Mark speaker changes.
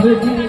Speaker 1: Amém.